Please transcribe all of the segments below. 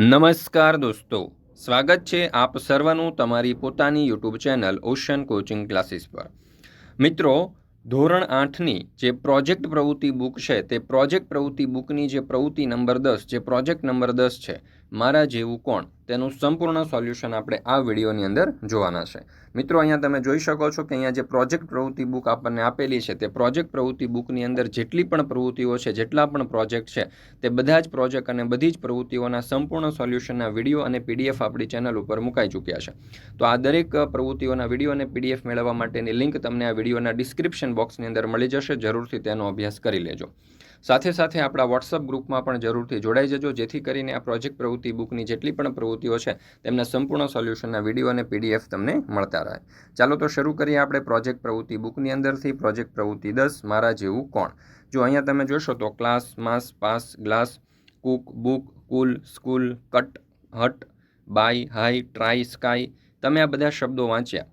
નમસ્કાર દોસ્તો, સ્વાગત છે આપ સર્વનું તમારી પોતાની YouTube channel Ocean Coaching Classes પર. મિત્રો, ધોરણ આઠની જે પ્રોજેક્ટ પ્રવૃત્તિ બુક છે તે પ્રોજેક્ટ પ્રવૃત્તિ બુકની જે પ્રવૃત્તિ નંબર દસ, જે પ્રોજેક્ટ નંબર દસ છે મારા જેવું કોણ? તેનું સંપૂર્ણ સોલ્યુશન આપણે આ વિડીયોની અંદર જોવાના છે. મિત્રો, અહીંયા તમે જોઈ શકો છો કે અહીંયા જે પ્રોજેક્ટ પ્રવૃત્તિ બુક આપણને આપેલી છે, તે પ્રોજેક્ટ પ્રવૃત્તિ બુકની અંદર જેટલી પણ પ્રવૃત્તિઓ છે, જેટલા પણ પ્રોજેક્ટ છે, તે બધા જ પ્રોજેક્ટ અને બધી જ પ્રવૃત્તિઓના સંપૂર્ણ સોલ્યુશનના વીડિયો અને પીડીએફ આપણી ચેનલ ઉપર મુકાઈ ચૂક્યા છે. તો આ દરેક પ્રવૃત્તિઓના વીડિયો અને પીડીએફ મેળવવા માટેની લિંક તમને આ વિડીયોના ડિસ્ક્રિપ્શન બોક્સની અંદર મળી જશે. જરૂરથી તેનો અભ્યાસ કરી લેજો. સાથે સાથે આપણા વોટ્સઅપ ગ્રુપમાં પણ જરૂરથી જોડાઈ જજો. જેથી કરીને આ પ્રોજેક્ટ પ્રવૃત્તિ બુકની જેટલી પણ પ્રવૃત્તિઓ છે, તેમના સંપૂર્ણ સોલ્યુશનના વીડિયો અને પીડીએફ તમને મળતા રહે. ચાલો તો શરૂ કરીએ આપણે પ્રોજેક્ટ પ્રવૃત્તિ બુકની અંદરથી. પ્રોજેક્ટ પ્રવૃત્તિ દસ, મારા જેવું કોણ? જો અહીંયા તમે જોશો તો class, mass, pass, glass, cook, book, cool, school, cut, hut, by high try, sky. તમે આ બધા શબ્દો વાંચ્યા.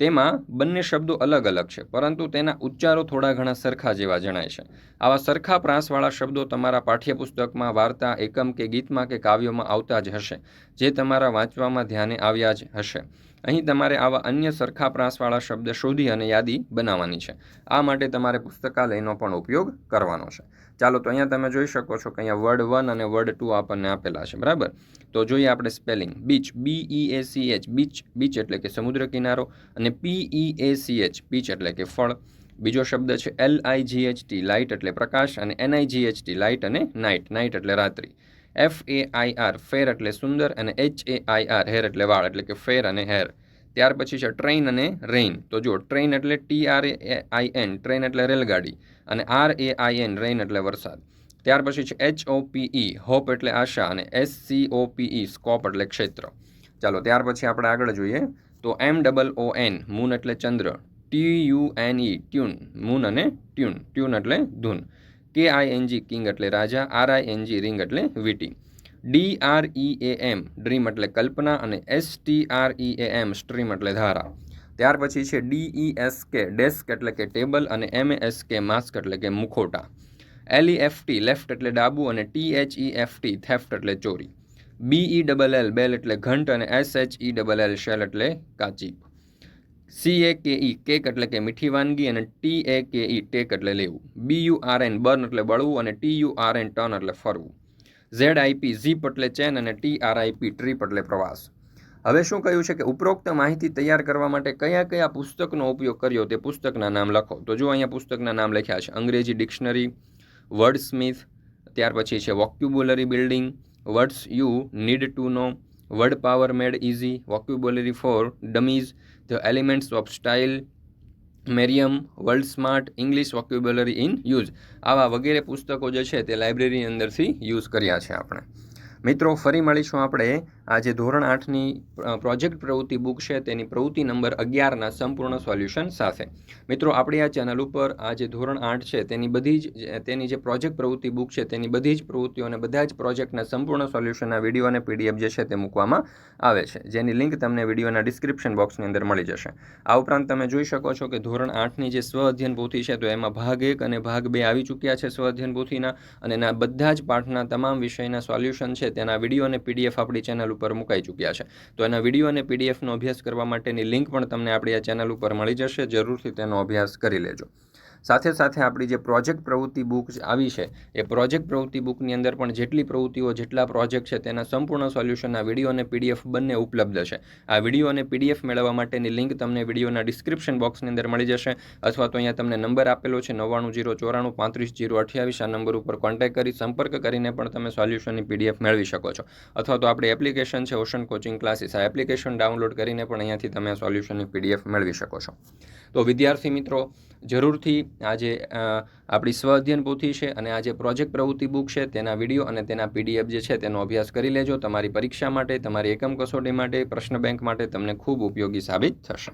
તેમાં બંને શબ્દો અલગ અલગ છે, પરંતુ તેના ઉચ્ચારો થોડા ઘણા સરખા જેવા જણાય છે. આવા સરખા પ્રાસવાળા શબ્દો તમારા પાઠ્યપુસ્તકમાં વાર્તા, એકમ કે ગીતમાં કે કાવ્યોમાં આવતા જ હશે, જે તમારા વાંચવામાં ધ્યાને આવ્યા જ હશે. અહીં તમારે આવા અન્ય સરખા પ્રાસવાળા શબ્દ શોધી અને યાદી બનાવવાની છે. આ માટે તમારે પુસ્તકાલયનો પણ ઉપયોગ કરવાનો છે. ચાલો તો અહીંયા તમે જોઈ શકો છો કે અહીંયા વર્ડ વન અને વર્ડ ટુ આપણને આપેલા છે, બરાબર? તો જોઈએ આપણે spelling beach B E A C H beach એટલે કે સમુદ્ર કિનારો અને P E A C H એટલે કે ફળ. બીજો શબ્દ છે L I G H T light એટલે પ્રકાશ અને N I G H T light અને નાઇટ નાઇટ એટલે રાત્રિ. એફ એ આઈ આર ફેર એટલે સુંદર અને H A I R hair એટલે વાળ, એટલે કે ફેર અને હેર. ત્યાર પછી છે ટ્રેન અને રેઇન તો જો ટ્રેન એટલે T R A I N train એટલે રેલગાડી અને R A I N rain એટલે વરસાદ. ત્યાર પછી છે એચ ઓ ઈ હોપ એટલે આશા અને S C O P E scope એટલે ક્ષેત્ર. ચાલો, ત્યાર પછી આપણે આગળ જોઈએ. તો M double O N moon એટલે ચંદ્ર. T U N E tune. Moon અને ટ્યુન. ટ્યુન એટલે ધૂન. K I N G king એટલે રાજા આર આઈ એન રિંગ એટલે વીટી. D R E M dream એટલે કલ્પના અને S T R E M stream એટલે ધારા. ત્યાર પછી છે ડી એસ કે ડેસ્ક એટલે કે ટેબલ અને એમ એસ કે માસ્ક એટલે કે મુખોટા. L E F T left એટલે ડાબુ અને T H E F T theft એટલે ચોરી. બી ઈ ડબલ એલ બેલ એટલે ઘંટ અને S H E double L shell એટલે કાચી. સી એ કે ઈ, કેક એટલે કે મીઠી વાનગી અને ટી એ કે ઈ, ટેક એટલે લેવું. B U R N burn એટલે બળવું અને T U R N turn એટલે ફરવું. ઝેડ આઈપી ઝીપ એટલે ચેન અને T R I P trip એટલે પ્રવાસ. હવે શું કહ્યું છે કે ઉપરોક્ત માહિતી તૈયાર કરવા માટે કયા કયા પુસ્તકનો ઉપયોગ કર્યો તે પુસ્તકના નામ લખો. તો જો અહીંયા પુસ્તકના નામ લખ્યા છે અંગ્રેજી ડિક્શનરી વર્ડ સ્મિથ ત્યાર પછી છે vocabulary building, words you need to know word power made easy vocabulary for dummies the elements of style Merriam world smart English vocabulary in use આવા વગેરે પુસ્તકો જે છે તે લાઇબ્રેરીની અંદરથી યુઝ કર્યા છે આપણે. મિત્રો, ફરી મળીશું આપણે આજે ધોરણ આઠની પ્રોજેક્ટ પ્રવૃત્તિ બુક છે, તેની પ્રવૃત્તિ નંબર અગિયારના સંપૂર્ણ સોલ્યુશન સાથે. મિત્રો, આપણી આ ચેનલ ઉપર આ જે ધોરણ આઠ છે, તેની બધી જ, તેની જે પ્રોજેક્ટ પ્રવૃત્તિ બુક છે, તેની બધી જ પ્રવૃત્તિઓ અને બધા જ પ્રોજેક્ટના સંપૂર્ણ સોલ્યુશનના વીડિયો અને પીડીએફ જે છે તે મૂકવામાં આવે છે. જેની લિંક તમને વિડીયોના ડિસ્ક્રિપ્શન બોક્સની અંદર મળી જશે. આ ઉપરાંત તમે જોઈ શકો છો કે ધોરણ આઠની જે સ્વ અધ્યયન પોથી છે, તો એમાં ભાગ એક અને ભાગ બે આવી ચૂક્યા છે સ્વ અધ્યયન પોથીના અને એના બધા જ પાઠના તમામ વિષયના સોલ્યુશન છે તેના વીડિયો અને પીડીએફ આપણી ચેનલ ઉપર મુકાઈ ચૂક્યા છે. તો એના વીડિયો અને પીડીએફનો અભ્યાસ કરવા માટેની લિંક પણ તમને આપણી આ ચેનલ ઉપર મળી જશે. જરૂરથી તેનો અભ્યાસ કરી લેજો. સાથે સાથે આપણી જે પ્રોજેક્ટ પ્રવૃત્તિ બુક આવી છે, એ પ્રોજેક્ટ પ્રવૃત્તિ બુકની અંદર પણ જેટલી પ્રવૃત્તિઓ, જેટલા પ્રોજેક્ટ છે, તેના સંપૂર્ણ સોલ્યુશનના વીડિયો અને પીડીએફ બંને ઉપલબ્ધ છે. આ વીડિયો અને પીડીએફ મેળવવા માટેની લિંક તમને વિડીયોના ડિસ્ક્રિપ્શન બોક્સની અંદર મળી જશે, અથવા તો અહીંયા તમને નંબર આપેલો છે નવ્વાણું જીરો ચોરાણું પાંત્રીસ જીરો અઠ્યાવીસ, આ નંબર ઉપર કોન્ટેક્ટ કરી સંપર્ક કરીને પણ તમે સોલ્યુશનની પીડીએફ મેળવી શકો છો. અથવા તો આપણી એપ્લિકેશન છે ઓશન કોચિંગ ક્લાસીસ, આ એપ્લિકેશન ડાઉનલોડ કરીને પણ અહીંયાથી તમે સોલ્યુશનની પીડીએફ મેળવી શકો છો. તો વિદ્યાર્થી મિત્રો, જરૂરથી આજે આપણી સ્વ અધ્યયન પોથી છે અને આ જે પ્રોજેક્ટ પ્રવૃત્તિ બુક છે, તેના વીડિયો અને તેના પીડીએફ જે છે, તેનો અભ્યાસ કરી લેજો. તમારી પરીક્ષા માટે, તમારી એકમ કસોટી માટે, પ્રશ્ન બેંક માટે તમને ખૂબ ઉપયોગી સાબિત થશે.